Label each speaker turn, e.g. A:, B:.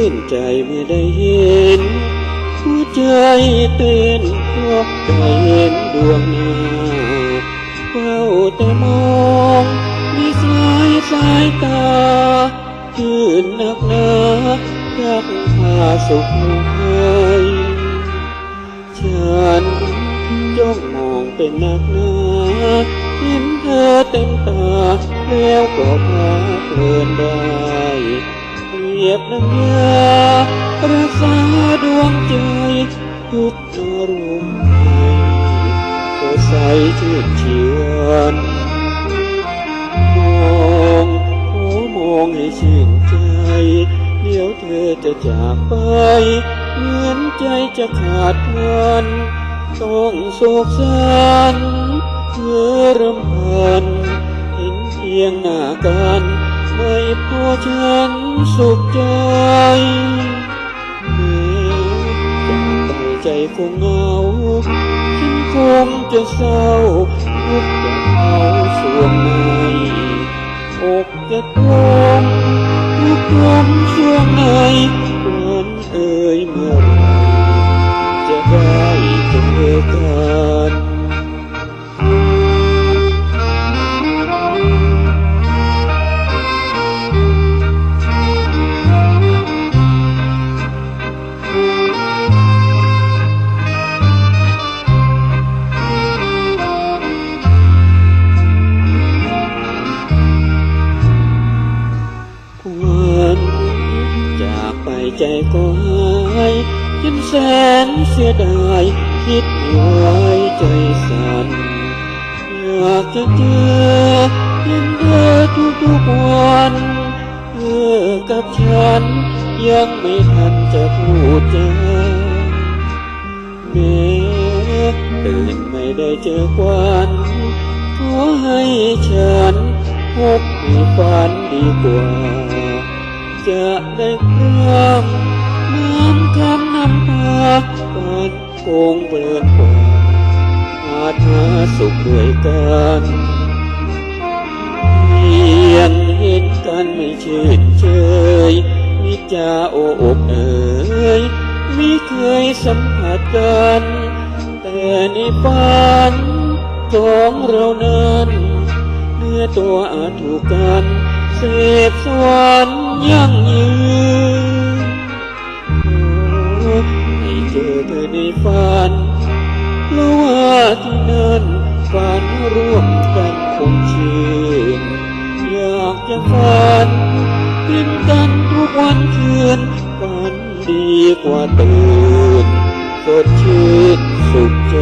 A: ื่นใจเมื่อได้เห็นหัวใจเต้นเพราะได้เห็นดวงหน้าเฝ้าแต่มองมีสายสายตาชื่นนักหนาอยากพาสุขให้ฉันจ้องมองเป็นนักหนาเห็นเธอเต็มตาแล้วก็พาเพลินได้ รียบน้ำยารักษาดวงใจทุกอารมณ์ให้สดใสชื่นชีวันมองโอ้มองให้ชื่นใจ เดี๋ยวเธอจะจากไป เหมือนใจจะขาดกันต้องโศกสันเพื่อรำพันเห็นเพียงหน้ากัน ไม่พอฉันสุขใจแม้จากใจคงเหงาฉันคงจะเศร้าทุกข์จะเอาส่วนไหนอกจะทมทุกข์ทมช่วงไหน ใจก็หายยิ้มแสนเสียดาย คิดไว้ใจสั่นอยากจะเจอเห็นเธอทุกทุกวันเธอกับฉัน ยังไม่ทันจะพูดจาแม้ตื่นไม่ได้เจอควันขอให้ฉันพบในฝันดีกว่า จะได้พร่ำน้ำคำนำพาฝันคงเปลินกว่าอาจหาสุขด้วยกันเพียงเห็นกันไม่ชื่นเชยมิจาโออบเอ่ยไม่เคยสัมผัสกันแต่ในฝันของเรานั้นเนื้อตัวอาจถูกกัน เสพสวรรค์ยั่งยืนให้เจอเธอในฝันเพราะว่าที่นั่นฝันร่วมกันคงชื่นอยากจะฝันเป็นกันทุกวันคืนฝันดีกว่าตื่นสดชื่นสุขใจ